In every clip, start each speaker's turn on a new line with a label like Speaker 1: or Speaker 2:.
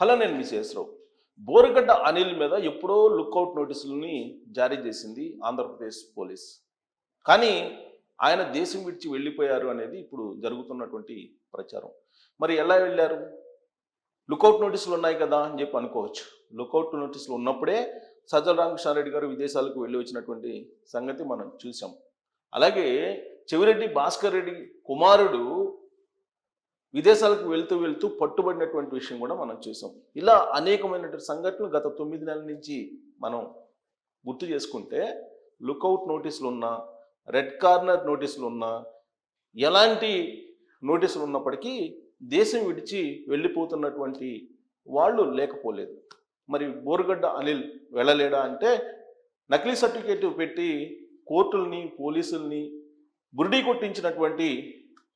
Speaker 1: Hello నేను మీ శేషరావు. బోరగడ్డ అనిల్ మీద ఎప్పుడో లుక్అవుట్ నోటీసులని జారీ చేసింది ఆంధ్రప్రదేశ్ పోలీస్. కానీ ఆయన దేశం విడిచి వెళ్ళిపోయారు అనేది ఇప్పుడు జరుగుతున్నటువంటి ప్రచారం. మరి ఎలా వెళ్ళారు? లుకౌట్ నోటీసులు ఉన్నాయి కదా అని చెప్పి అనుకోవచ్చు. లుకౌట్ నోటీసులు ఉన్నప్పుడే సజ్జల రామకృష్ణారెడ్డి గారు విదేశాలకు వెళ్ళి వచ్చినటువంటి సంగతి మనం చూసాం అలాగే చెవిరెడ్డి భాస్కర్ రెడ్డి కుమారుడు విదేశాలకు వెళ్తూ వెళ్తూ పట్టుబడినటువంటి విషయం కూడా మనం చూసాం. ఇలా అనేకమైనటువంటి సంఘటనలు గత తొమ్మిది నెలల నుంచి మనం గుర్తు చేసుకుంటే లుకౌట్ నోటీసులు ఉన్నా రెడ్ కార్నర్ నోటీసులు ఉన్నా ఎలాంటి నోటీసులు ఉన్నప్పటికీ దేశం విడిచి వెళ్ళిపోతున్నటువంటి వాళ్ళు లేకపోలేదు. మరి బోరుగడ్డ అనిల్ వెళ్ళలేడా అంటే నకిలీ సర్టిఫికేట్ పెట్టి కోర్టుల్ని పోలీసుల్ని బురిడీ కొట్టించినటువంటి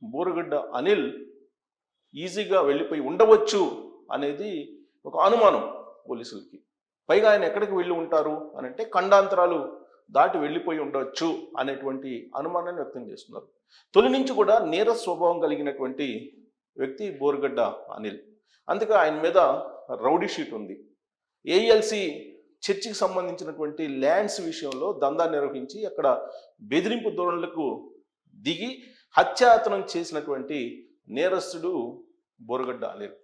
Speaker 1: బోరుగడ్డ అనిల్ ఈజీగా వెళ్ళిపోయి ఉండవచ్చు అనేది ఒక అనుమానం పోలీసులకి. పైగా ఆయన ఎక్కడికి వెళ్ళి ఉంటారు అని అంటే ఖండాంతరాలు దాటి వెళ్ళిపోయి ఉండవచ్చు అనేటువంటి అనుమానాన్ని వ్యక్తం చేస్తున్నారు. తొలి నుంచి కూడా నీర స్వభావం కలిగినటువంటి వ్యక్తి బోరుగడ్డ అనిల్. అందుకే ఆయన మీద రౌడీ షీట్ ఉంది. ఏఎల్సి చర్చికి సంబంధించినటువంటి ల్యాండ్స్ విషయంలో దందా నిర్వహించి అక్కడ బెదిరింపు ధోరణులకు దిగి హత్యాయతనం చేసినటువంటి నేరస్తుడు బోరుగడ్డ లేరు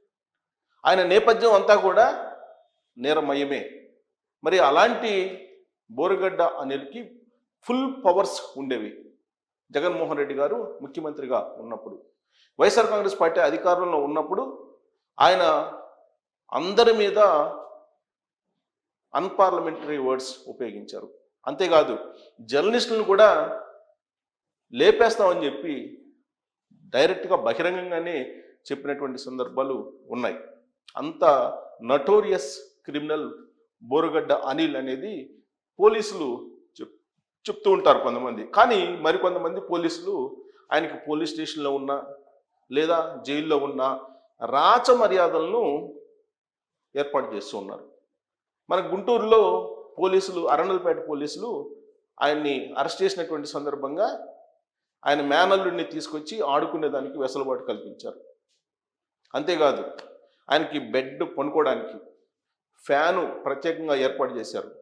Speaker 1: ఆయన నేపథ్యం అంతా కూడా నేరమయమే. మరి అలాంటి బోరుగడ్డ అనిల్కి ఫుల్ పవర్స్ ఉండేవి. జగన్మోహన్ రెడ్డి గారు ముఖ్యమంత్రిగా ఉన్నప్పుడు వైఎస్ఆర్ కాంగ్రెస్ పార్టీ అధికారంలో ఉన్నప్పుడు ఆయన అందరి మీద అన్పార్లమెంటరీ వర్డ్స్ ఉపయోగించారు. అంతేకాదు జర్నలిస్టులను కూడా లేపేస్తామని చెప్పి డైరెక్ట్గా బహిరంగంగానే చెప్పినటువంటి సందర్భాలు ఉన్నాయి. అంత నటోరియస్ క్రిమినల్ బోరుగడ్డ అనిల్ అనేది పోలీసులు చెప్ చెప్తూ ఉంటారు కొంతమంది. కానీ మరికొంతమంది పోలీసులు ఆయనకి పోలీస్ స్టేషన్లో ఉన్న లేదా జైల్లో ఉన్న రాచ మర్యాదలను ఏర్పాటు చేస్తూ ఉన్నారు. మన గుంటూరులో పోలీసులు అరణల్పేట పోలీసులు ఆయన్ని అరెస్ట్ చేసినటువంటి సందర్భంగా ఆయన మేనల్లుడిని తీసుకొచ్చి ఆడుకునేదానికి వెసులుబాటు కల్పించారు. అంతేకాదు ఆయనకి బెడ్ పనుకోవడానికి ఫ్యాను ప్రత్యేకంగా ఏర్పాటు చేశారు.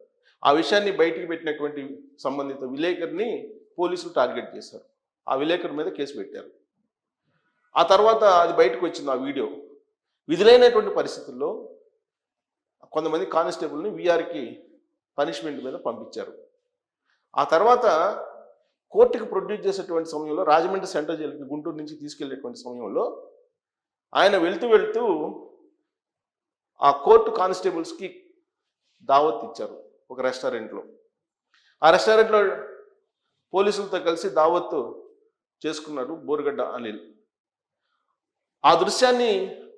Speaker 1: ఆ విషయాన్ని బయటికి పెట్టినటువంటి సంబంధిత విలేకరిని పోలీసులు టార్గెట్ చేశారు. ఆ విలేకరి మీద కేసు పెట్టారు. ఆ తర్వాత అది బయటకు వచ్చింది ఆ వీడియో. విధులైనటువంటి పరిస్థితుల్లో కొంతమంది కానిస్టేబుల్ని వీఆర్కి పనిష్మెంట్ మీద పంపించారు. ఆ తర్వాత కోర్టుకి ప్రొడ్యూస్ చేసేటువంటి సమయంలో రాజమండ్రి సెంట్రల్ జైలుకి గుంటూరు నుంచి తీసుకెళ్ళేటువంటి సమయంలో ఆయన వెళ్తూ వెళ్తూ ఆ కోర్టు కానిస్టేబుల్స్కి దావత్ ఇచ్చారు ఒక రెస్టారెంట్లో. ఆ రెస్టారెంట్లో పోలీసులతో కలిసి దావత్ చేసుకున్నాడు బోరుగడ్డ అనిల్. ఆ దృశ్యాన్ని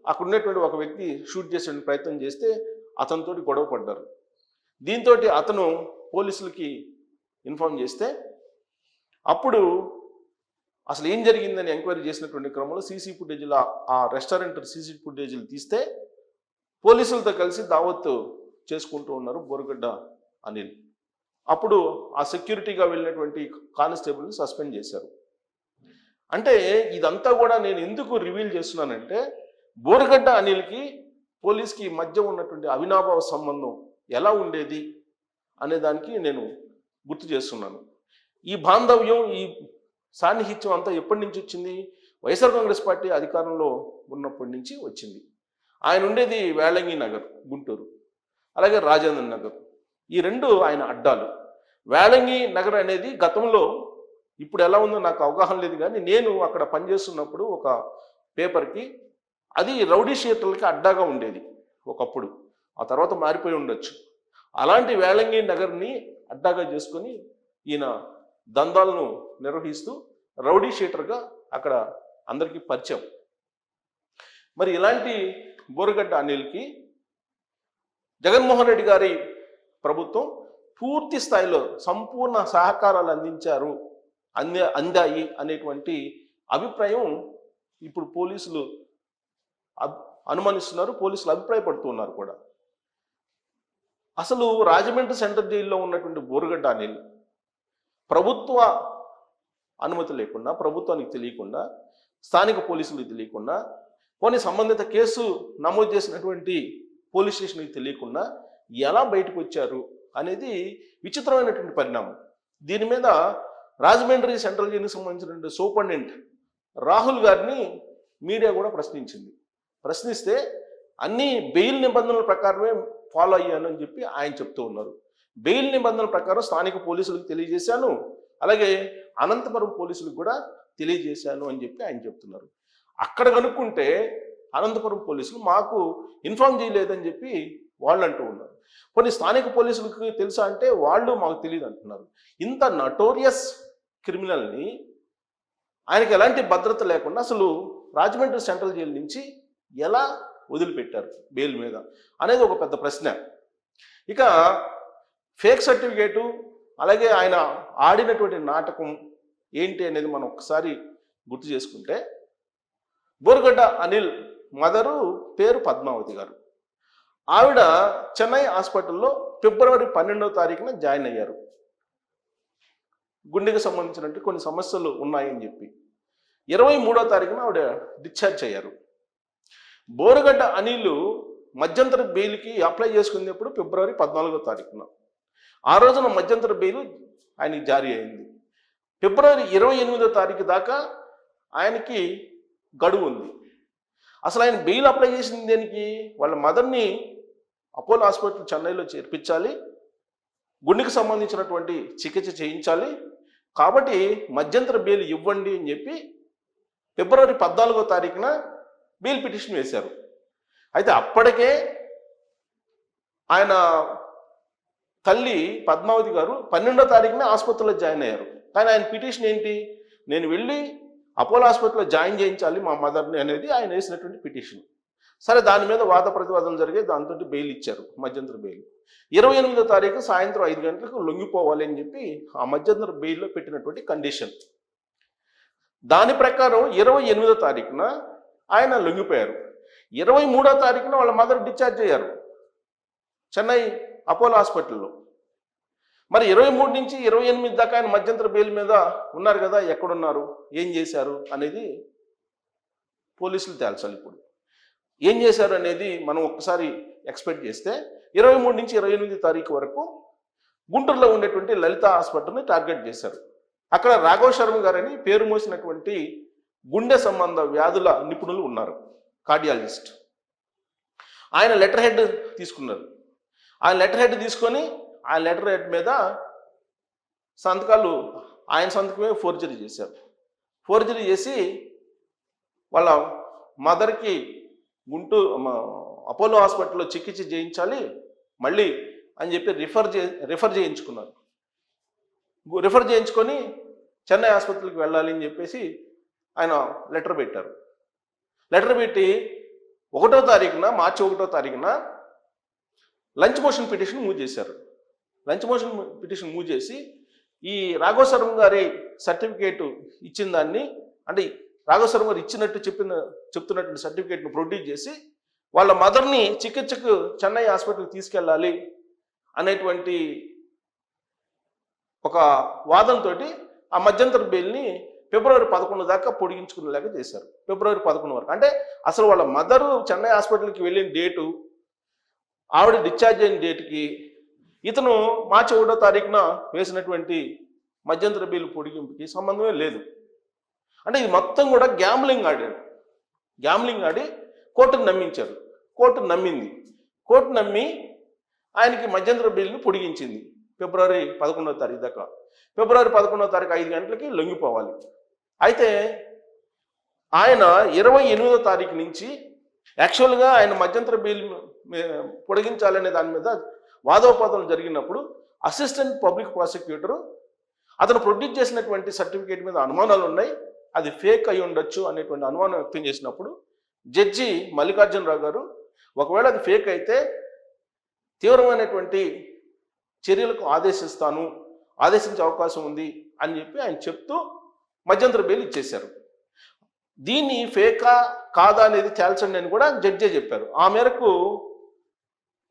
Speaker 1: అక్కడ ఉన్నటువంటి ఒక వ్యక్తి షూట్ చేసే ప్రయత్నం చేస్తే అతనితోటి గొడవ పడ్డారు. దీంతో అతను పోలీసులకి ఇన్ఫార్మ్ చేస్తే అప్పుడు అసలు ఏం జరిగిందని ఎంక్వైరీ చేసినటువంటి క్రమంలో సీసీ ఫుటేజీలు ఆ రెస్టారెంట్ సీసీ ఫుటేజీలు తీస్తే పోలీసులతో కలిసి దావత్ చేసుకుంటూ ఉన్నారు బోరగడ్డ అనిల్. అప్పుడు ఆ సెక్యూరిటీగా వెళ్ళినటువంటి కానిస్టేబుల్ని సస్పెండ్ చేశారు. అంటే ఇదంతా కూడా నేను ఎందుకు రివీల్ చేస్తున్నానంటే బోరగడ్డ అనిల్కి పోలీస్కి మధ్య ఉన్నటువంటి అవినాభావ సంబంధం ఎలా ఉండేది అనే దానికి నేను గుర్తు చేస్తున్నాను. ఈ బాంధవ్యం ఈ సాన్నిహిత్యం అంతా ఎప్పటి నుంచి వచ్చింది? వైఎస్ఆర్ కాంగ్రెస్ పార్టీ అధికారంలో ఉన్నప్పటి నుంచి వచ్చింది. ఆయన ఉండేది వేళంగి నగర్ గుంటూరు. అలాగే రాజేంద్ర నగర్. ఈ రెండు ఆయన అడ్డాలు. వేళంగి నగర్ అనేది గతంలో ఇప్పుడు ఎలా ఉందో నాకు అవగాహన లేదు కానీ నేను అక్కడ పనిచేస్తున్నప్పుడు ఒక పేపర్కి అది రౌడీ షీటర్లకి అడ్డాగా ఉండేది ఒకప్పుడు. ఆ తర్వాత మారిపోయి ఉండొచ్చు. అలాంటి వేళంగి నగర్ని అడ్డాగా చేసుకొని ఈయన దందాలను నిర్వహిస్తూ రౌడీ షీటర్గా అక్కడ అందరికీ పరిచయం. మరి ఇలాంటి బోరగడ్డ అనిల్కి జగన్మోహన్ రెడ్డి గారి ప్రభుత్వం పూర్తి స్థాయిలో సంపూర్ణ సహకారాలు అందించారు అందే అందాయి అనేటువంటి అభిప్రాయం ఇప్పుడు పోలీసులు అనుమానిస్తున్నారు పోలీసులు అభిప్రాయపడుతున్నారు కూడా. అసలు రాజమండ్రి సెంటర్ జైల్లో ఉన్నటువంటి బోరుగడ్డ అనిల్ ప్రభుత్వ అనుమతి లేకుండా ప్రభుత్వానికి తెలియకుండా స్థానిక పోలీసులకు తెలియకుండా కొన్ని సంబంధిత కేసు నమోదు చేసినటువంటి పోలీస్ స్టేషన్కి తెలియకుండా ఎలా బయటకు వచ్చారు అనేది విచిత్రమైనటువంటి పరిణామం. దీని మీద రాజమండ్రి సెంట్రల్ జైలుకి సంబంధించినటువంటి సూపరింటెండెంట్ రాహుల్ గారిని మీడియా కూడా ప్రశ్నించింది. ప్రశ్నిస్తే అన్ని బెయిల్ నిబంధనల ప్రకారమే ఫాలో అయ్యాను అని చెప్పి ఆయన చెప్తూ ఉన్నారు. బెయిల్ నిబంధనల ప్రకారం స్థానిక పోలీసులకు తెలియజేశాను. అలాగే అనంతపురం పోలీసులకు కూడా తెలియజేశాను అని చెప్పి ఆయన చెప్తున్నారు. అక్కడ కనుక్కుంటే అనంతపురం పోలీసులు మాకు ఇన్ఫార్మ్ చేయలేదని చెప్పి వాళ్ళు అంటూ ఉన్నారు. కొన్ని స్థానిక పోలీసులకు తెలుసా అంటే వాళ్ళు మాకు తెలియదు అంటున్నారు. ఇంత నటోరియస్ క్రిమినల్ని ఆయనకి ఎలాంటి భద్రత లేకుండా అసలు రాజమండ్రి సెంట్రల్ జైలు నుంచి ఎలా వదిలిపెట్టారు బెయిల్ మీద అనేది ఒక పెద్ద ప్రశ్న. ఇక ఫేక్ సర్టిఫికేటు అలాగే ఆయన ఆడినటువంటి నాటకం ఏంటి అనేది మనం ఒకసారి గుర్తు చేసుకుంటే బోరుగడ్డ అనిల్ మదరు పేరు పద్మావతి గారు. ఆవిడ చెన్నై హాస్పిటల్లో ఫిబ్రవరి పన్నెండవ తారీఖున జాయిన్ అయ్యారు. గుండెకి సంబంధించినట్టు కొన్ని సమస్యలు ఉన్నాయని చెప్పి. ఇరవై మూడో తారీఖున ఆవిడ డిశ్చార్జ్ అయ్యారు. బోరుగడ్డ అనిల్ మధ్యంతర బెయిల్కి అప్లై చేసుకునేప్పుడు ఫిబ్రవరి పద్నాలుగో తారీఖున. ఆ రోజున మధ్యంతర బెయిల్ ఆయనకి జారీ అయింది. ఫిబ్రవరి ఇరవై ఎనిమిదో తారీఖు దాకా ఆయనకి గడువు ఉంది. అసలు ఆయన బెయిల్ అప్లై చేసింది దేనికి? వాళ్ళ మదర్ని అపోలో హాస్పిటల్ చెన్నైలో చేర్పించాలి. గుండెకి సంబంధించినటువంటి చికిత్స చేయించాలి. కాబట్టి మధ్యంతర బెయిల్ ఇవ్వండి అని చెప్పి ఫిబ్రవరి పద్నాలుగో తారీఖున బెయిల్ పిటిషన్ వేశారు. అయితే అప్పటికే ఆయన తల్లి పద్మావతి గారు పన్నెండో తారీఖున ఆసుపత్రిలో జాయిన్ అయ్యారు. కానీ ఆయన పిటిషన్ ఏంటి? నేను వెళ్ళి అపోలో హాస్పిటల్లో జాయిన్ చేయించాలి మా మదర్ని అనేది ఆయన వేసినటువంటి పిటిషన్. సరే దాని మీద వాద ప్రతివాదనలు జరిగే దాంతో బెయిల్ ఇచ్చారు మధ్యంతర బెయిల్. ఇరవై ఎనిమిదో తారీఖు సాయంత్రం ఐదు గంటలకు లొంగిపోవాలి అని చెప్పి ఆ మధ్యంతర బెయిల్లో పెట్టినటువంటి కండిషన్. దాని ప్రకారం ఇరవై ఎనిమిదో తారీఖున ఆయన లొంగిపోయారు. ఇరవై మూడో తారీఖున వాళ్ళ మదర్ డిశ్చార్జ్ అయ్యారు. చెన్నై అపోలో హాస్పిటల్లో. మరి ఇరవై మూడు నుంచి ఇరవై ఎనిమిది దాకా ఆయన మధ్యంతర బెయిల్ మీద ఉన్నారు కదా ఎక్కడున్నారు ఏం చేశారు అనేది పోలీసులు తేల్చాలి ఇప్పుడు. ఏం చేశారు అనేది మనం ఒక్కసారి ఎక్స్పెక్ట్ చేస్తే ఇరవై మూడు నుంచి ఇరవై ఎనిమిది తారీఖు వరకు గుంటూరులో ఉండేటువంటి లలిత హాస్పిటల్ని టార్గెట్ చేశారు. అక్కడ రాఘవ శర్మ గారని పేరు మోసినటువంటి గుండె సంబంధ వ్యాధుల నిపుణులు ఉన్నారు కార్డియాలజిస్ట్. ఆయన లెటర్ హెడ్ తీసుకున్నారు. ఆ లెటర్ హెడ్ తీసుకొని ఆ లెటర్ హెడ్ మీద సంతకాలు ఆయన సంతకమే ఫోర్జరీ చేశారు. ఫోర్జరీ చేసి వాళ్ళ మదర్కి గుంటూరు అపోలో హాస్పిటల్లో చికిత్స చేయించాలి మళ్ళీ అని చెప్పి రిఫర్ చే రిఫర్ చేయించుకున్నారు. రిఫర్ చేయించుకొని చెన్నై ఆసుపత్రికి వెళ్ళాలి అని చెప్పేసి ఆయన లెటర్ పెట్టారు. లెటర్ పెట్టి ఒకటో తారీఖున మార్చి ఒకటో తారీఖున లంచ్ మోషన్ పిటిషన్ మూవ్ చేశారు. లంచ్ మోషన్ పిటిషన్ మూవ్ చేసి ఈ రాఘవశర్మ గారి సర్టిఫికేట్ ఇచ్చిన దాన్ని అంటే రాఘవశర్మ గారు ఇచ్చినట్టు చెప్పిన చెప్తున్నటువంటి సర్టిఫికేట్ను ప్రొడ్యూస్ చేసి వాళ్ళ మదర్ని చికిత్సకు చెన్నై హాస్పిటల్కి తీసుకెళ్ళాలి అనేటువంటి ఒక వాదంతో ఆ మధ్యంతర బెయిల్ని ఫిబ్రవరి పదకొండు దాకా పొడిగించుకునేలాగా చేశారు. ఫిబ్రవరి పదకొండు వరకు. అంటే అసలు వాళ్ళ మదరు చెన్నై హాస్పిటల్కి వెళ్ళిన డేటు ఆవిడ డిశ్చార్జ్ అయిన డేట్కి ఇతను మార్చి ఒకటో తారీఖున వేసినటువంటి మధ్యంతర బిల్లు పొడిగింపుకి సంబంధమే లేదు. అంటే ఇది మొత్తం కూడా గ్యాంబ్లింగ్ ఆడాడు గ్యాంబ్లింగ్ ఆడి కోర్టును నమ్మించారు. కోర్టు నమ్మింది. కోర్టు నమ్మి ఆయనకి మధ్యంతర బెయిల్ని పొడిగించింది. ఫిబ్రవరి పదకొండవ తారీఖు దాకా. ఫిబ్రవరి పదకొండవ తారీఖు ఐదు గంటలకి లొంగిపోవాలి. అయితే ఆయన ఇరవై ఎనిమిదో తారీఖు నుంచి యాక్చువల్గా ఆయన మధ్యంతర బిల్ పొడిగించాలనే దాని మీద వాదోపాదనలు జరిగినప్పుడు అసిస్టెంట్ పబ్లిక్ ప్రాసిక్యూటరు అతను ప్రొడ్యూస్ చేసినటువంటి సర్టిఫికేట్ మీద అనుమానాలు ఉన్నాయి. అది ఫేక్ అయి ఉండొచ్చు అనేటువంటి అనుమానం వ్యక్తం చేసినప్పుడు జడ్జి మల్లికార్జునరావు గారు ఒకవేళ అది ఫేక్ అయితే తీవ్రమైనటువంటి చర్యలకు ఆదేశిస్తాను ఆదేశించే అవకాశం ఉంది అని చెప్పి ఆయన చెప్తూ మధ్యంతర బెయిల్ ఇచ్చేశారు. దీన్ని ఫేకా కాదా అనేది తేల్చండి అని కూడా జడ్జే చెప్పారు. ఆ మేరకు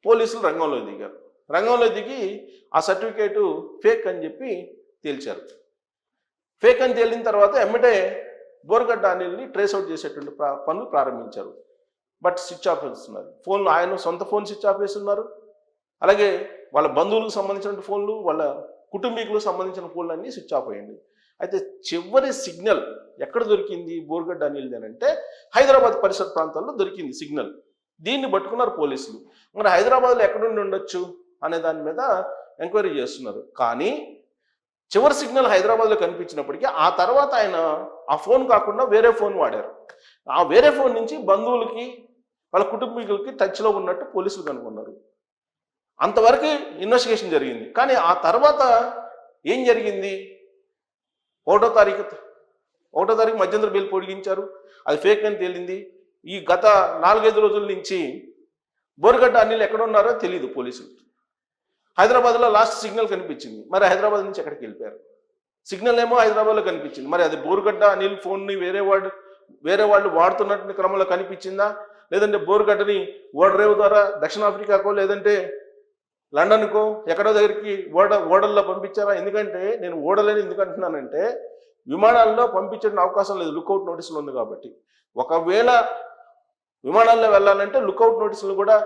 Speaker 1: పోలీసులు రంగంలో దిగారు. రంగంలో దిగి ఆ సర్టిఫికేటు ఫేక్ అని చెప్పి తేల్చారు. ఫేక్ అని తేలిన తర్వాత ఎమ్మటే బోర్గడ్డ అనిల్ని ట్రేస్ అవుట్ చేసేటువంటి పనులు ప్రారంభించారు. బట్ స్విచ్ ఆఫ్ చేస్తున్నారు. ఫోన్లు ఆయన సొంత ఫోన్ స్విచ్ ఆఫ్ చేస్తున్నారు. అలాగే వాళ్ళ బంధువులకు సంబంధించిన ఫోన్లు వాళ్ళ కుటుంబీకులకు సంబంధించిన ఫోన్లు అన్నీ స్విచ్ ఆఫ్ అయ్యండి అయితే చివరి సిగ్నల్ ఎక్కడ దొరికింది బోర్గడ్డ అనిల్ది అని అంటే హైదరాబాద్ పరిసర ప్రాంతాల్లో దొరికింది సిగ్నల్. దీన్ని పట్టుకున్నారు పోలీసులు. మరి హైదరాబాద్లో ఎక్కడుండి ఉండొచ్చు అనే దాని మీద ఎంక్వైరీ చేస్తున్నారు. కానీ చివరి సిగ్నల్ హైదరాబాద్లో కనిపించినప్పటికీ ఆ తర్వాత ఆయన ఆ ఫోన్ కాకుండా వేరే ఫోన్ వాడారు. ఆ వేరే ఫోన్ నుంచి బంధువులకి వాళ్ళ కుటుంబీకులకి టచ్లో ఉన్నట్టు పోలీసులు కనుగొన్నారు. అంతవరకు ఇన్వెస్టిగేషన్ జరిగింది. కానీ ఆ తర్వాత ఏం జరిగింది? ఒకటో తారీఖు ఒకటో తారీఖు మధ్యంతర బెయిల్ పొడిగించారు. అది ఫేక్ అని తేలింది. ఈ గత నాలుగైదు రోజుల నుంచి బోరగడ్డ అనిల్ ఎక్కడ ఉన్నారో తెలియదు పోలీసులు. హైదరాబాద్లో లాస్ట్ సిగ్నల్ కనిపించింది. మరి హైదరాబాద్ నుంచి ఎక్కడికి వెళ్ళిపోయారు? సిగ్నల్ ఏమో హైదరాబాద్లో కనిపించింది. మరి అది బోరుగడ్డ అనిల్ ఫోన్ని వేరే వాడు వేరే వాళ్ళు వాడుతున్నటువంటి క్రమంలో కనిపించిందా? లేదంటే బోరుగడ్డని ఓడరేవు ద్వారా దక్షిణాఫ్రికాకో లేదంటే లండన్కో ఎక్కడో దగ్గరికి ఓడ ఓడల్లో పంపించారా? ఎందుకంటే నేను ఓడలేని. ఎందుకు అంటున్నానంటే విమానాల్లో పంపించడం అవకాశం లేదు. లుకౌట్ నోటీసులు ఉంది కాబట్టి. ఒకవేళ విమానాల్లో వెళ్ళాలంటే లుకౌట్ నోటీసులు కూడా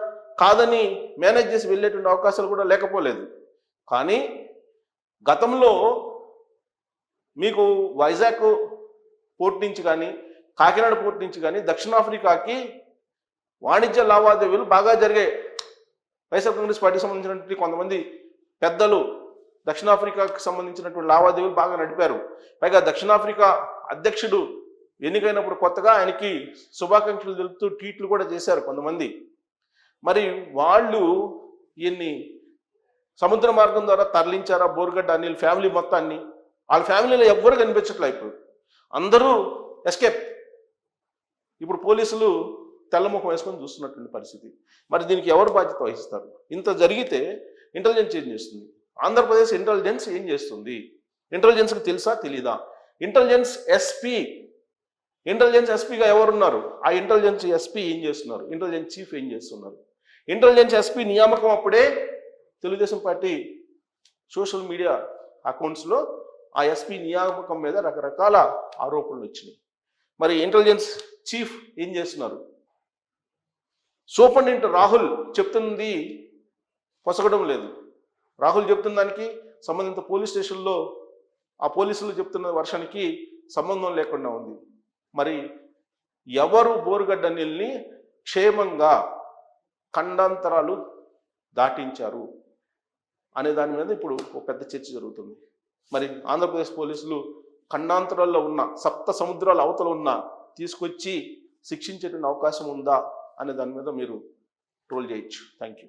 Speaker 1: కాదని మేనేజ్ చేసి వెళ్ళేటువంటి అవకాశాలు కూడా లేకపోలేదు. కానీ గతంలో మీకు వైజాగ్ పోర్ట్ నుంచి కానీ కాకినాడ పోర్ట్ నుంచి కానీ దక్షిణాఫ్రికాకి వాణిజ్య లావాదేవీలు బాగా జరిగాయి. వైఎస్ఆర్ కాంగ్రెస్ పార్టీకి సంబంధించినటువంటి కొంతమంది పెద్దలు దక్షిణాఫ్రికాకి సంబంధించినటువంటి లావాదేవీలు బాగా నడిపారు. పైగా దక్షిణాఫ్రికా అధ్యక్షుడు ఎన్నికైనప్పుడు కొత్తగా ఆయనకి శుభాకాంక్షలు తెలుపుతూ ట్వీట్లు కూడా చేశారు కొంతమంది. మరి వాళ్ళు ఈయన్ని సముద్ర మార్గం ద్వారా తరలించారా బోర్గడ్డ అనిల్ ఫ్యామిలీ మొత్తాన్ని? వాళ్ళ ఫ్యామిలీలో ఎవ్వరు కనిపించట్లే ఇప్పుడు. అందరూ ఎస్కేప్. ఇప్పుడు పోలీసులు తెల్లముఖం వేసుకొని చూస్తున్నటువంటి పరిస్థితి. మరి దీనికి ఎవరు బాధ్యత వహిస్తారు? ఇంత జరిగితే ఇంటెలిజెన్స్ ఏం చేస్తుంది? ఆంధ్రప్రదేశ్ ఇంటెలిజెన్స్ ఏం చేస్తుంది? ఇంటెలిజెన్స్కి తెలుసా? తెలీదా? ఇంటెలిజెన్స్ ఎస్పీ ఇంటెలిజెన్స్ ఎస్పీగా ఎవరున్నారు? ఆ ఇంటెలిజెన్స్ ఎస్పీ ఏం చేస్తున్నారు? ఇంటెలిజెన్స్ చీఫ్ ఏం చేస్తున్నారు? ఇంటెలిజెన్స్ ఎస్పీ నియామకం అప్పుడే తెలుగుదేశం పార్టీ సోషల్ మీడియా అకౌంట్స్లో ఆ ఎస్పీ నియామకం మీద రకరకాల ఆరోపణలు వచ్చినాయి. మరి ఇంటెలిజెన్స్ చీఫ్ ఏం చేస్తున్నారు? సూపరింటెండెంట్ రాహుల్ చెప్తుంది పొసగడం లేదు. రాహుల్ చెప్తున్న దానికి సంబంధిత పోలీస్ స్టేషన్లో ఆ పోలీసులు చెప్తున్న వర్షానికి సంబంధం లేకుండా ఉంది. మరి ఎవరు బోరుగడ్డ నీళ్ళని క్షేమంగా ఖండాంతరాలు దాటించారు అనే దాని మీద ఇప్పుడు ఒక పెద్ద చర్చ జరుగుతుంది. మరి ఆంధ్రప్రదేశ్ పోలీసులు ఖండాంతరాల్లో ఉన్న సప్త సముద్రాల అవతల ఉన్న తీసుకొచ్చి శిక్షించేటువంటి అవకాశం ఉందా అనే దాని మీద మీరు ట్రోల్ చేయొచ్చు. Thank you